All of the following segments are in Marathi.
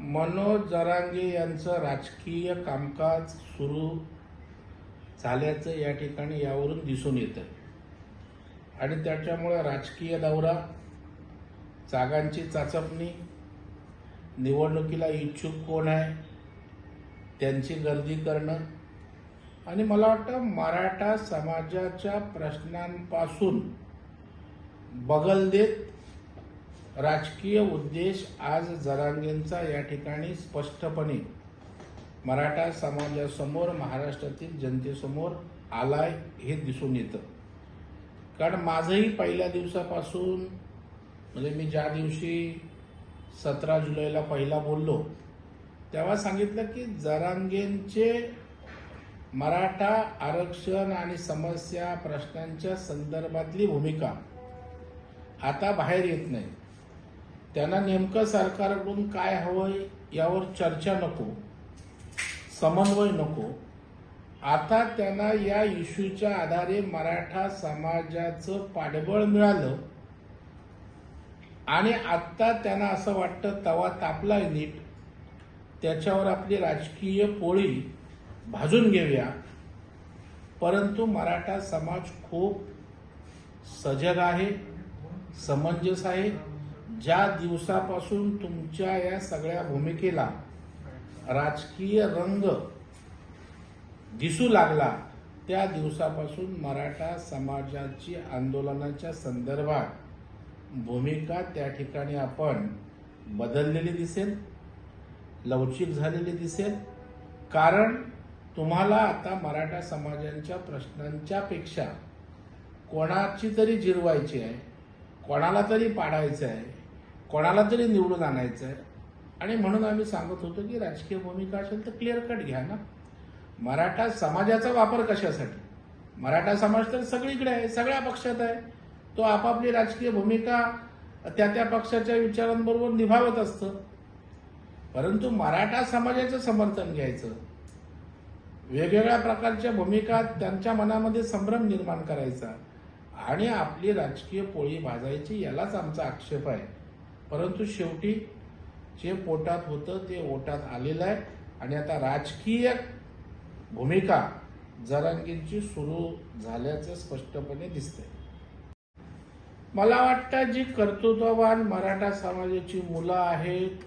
मनोज जरांगे यांचं राजकीय कामकाज सुरू झाल्याचं या ठिकाणी यावरून दिसून येतं. आणि त्याच्यामुळे राजकीय दौरा जागांची चाचपणी निवडणुकीला इच्छुक कोण आहे त्यांची गर्दी करणं आणि मला वाटतं मराठा समाजाच्या प्रश्नांपासून बगल देत राजकीय उद्देश आज जरांगेंचा या ठिकाणी स्पष्टपणे मराठा समाजासमोर महाराष्ट्रातील जनतेसमोर आलाय हे दिसून येतं. कारण माझंही पहिल्या दिवसापासून म्हणजे मी ज्या दिवशी सतरा जुलैला पहिला बोललो तेव्हा सांगितलं की जरांगेंचे मराठा आरक्षण आणि समस्या प्रश्नांच्या संदर्भातली भूमिका आता बाहेर येत नाही. त्यांना नेमकं सरकारकडून काय हवंय यावर चर्चा नको समन्वय नको. आता त्यांना या इश्यूच्या आधारे मराठा समाजाचं पाठबळ मिळालं. आणि आत्ता त्यांना असं वाटतं तवा तापलाय नीट. त्याच्यावर आपली राजकीय पोळी भाजून घेऊया. परंतु मराठा समाज खूप सजग आहे समंजस आहे. ज्या दिवसापासून तुमच्या या सगळ्या भूमिकेला राजकीय रंग दिसू लागला त्या दिवसापासून मराठा समाजाची आंदोलनाच्या संदर्भात भूमिका त्या ठिकाणी आपण बदललेली दिसेल लवचिक झालेली दिसेल. कारण तुम्हाला आता मराठा समाजांच्या प्रश्नांच्या पेक्षा कोणाची तरी जिरवायची आहे कोणाला तरी पाडायचं आहे कोणाला तरी निवडून आणायचं आहे आणि म्हणून आम्ही सांगत होतो की राजकीय भूमिका असेल तर क्लिअर कट घ्या ना. मराठा समाजाचा वापर कशासाठी? मराठा समाज तर सगळीकडे आहे सगळ्या पक्षात आहे. तो आपापली राजकीय भूमिका त्या त्या पक्षाच्या विचारांबरोबर निभावत असतं. परंतु मराठा समाजाचं समर्थन घ्यायचं. वेगवेगळ्या प्रकारच्या भूमिका त्यांच्या मनामध्ये संभ्रम निर्माण करायचा. आणि आपली राजकीय पोळी भाजायची यालाच आमचा आक्षेप आहे. परंतु शेवटी जे पोटात होतं ते ओटात आलेलं आहे. आणि आता राजकीय भूमिका जरांगींची सुरू झाल्याचं स्पष्टपणे दिसतंय. मला वाटतं जी कर्तृत्ववान मराठा समाजाची मुलं आहेत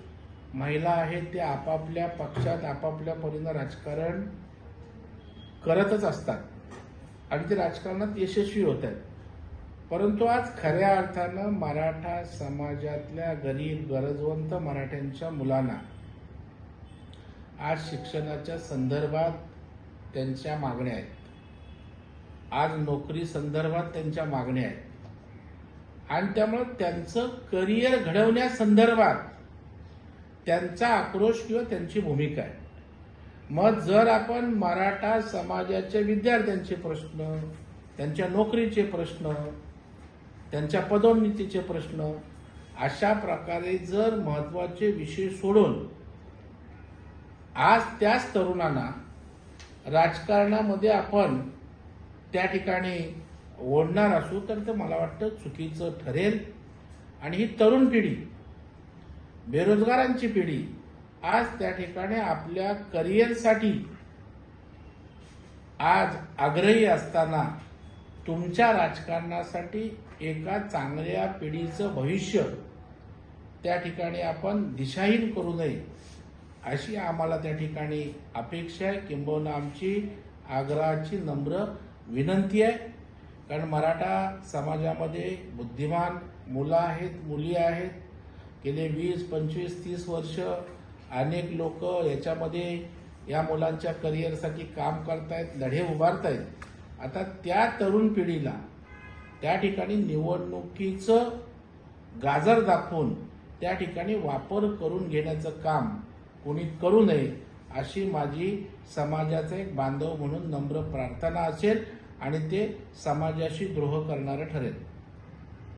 महिला आहेत ते आपापल्या पक्षात आपापल्या परीनं राजकारण करतच असतात. आणि ते राजकारणात यशस्वी होत आहेत. परंतु आज खऱ्या अर्थानं मराठा समाजातल्या गरीब गरजवंत मराठ्यांच्या मुलांना आज शिक्षणाच्या संदर्भात त्यांच्या मागण्या आहेत. आज नोकरी संदर्भात त्यांच्या मागण्या आहेत. आणि त्यामुळे त्यांचं करिअर घडवण्यासंदर्भात त्यांचा आक्रोश किंवा त्यांची भूमिका आहे. मग जर आपण मराठा समाजाच्या विद्यार्थ्यांचे प्रश्न त्यांच्या नोकरीचे प्रश्न त्यांच्या पदोन्नतीचे प्रश्न अशा प्रकारे जर महत्त्वाचे विषय सोडून आज त्याच तरुणांना राजकारणामध्ये आपण त्या ठिकाणी ओढणार असू तर ते मला वाटतं चुकीचं ठरेल. आणि ही तरुण पिढी बेरोजगारांची पिढी आज त्या ठिकाणी आपल्या करिअरसाठी आज आग्रही असताना तुमच्या राजकारणासाठी एका चांगल्या पिढीचं भविष्य त्या ठिकाणी आपण दिशाहीन करू नये अशी आम्हाला त्या ठिकाणी अपेक्षा आहे. किंबहुना आमची आग्रहाची नम्र विनंती आहे. कारण मराठा समाजामध्ये बुद्धिमान मुलं आहेत मुली आहेत. गेले वीस पंचवीस तीस वर्ष अनेक लोक याच्यामध्ये या मुलांच्या करिअरसाठी काम करतायत लढे उभारतायत. आता त्या तरुण पिढीला त्या ठिकाणी निवडणुकीचं गाजर दाखवून त्या ठिकाणी वापर करून घेण्याचं काम कोणी करू नये अशी माझी समाजाचा एक बांधव म्हणून नम्र प्रार्थना असेल आणि ते समाजाशी द्रोह करणारं ठरेल.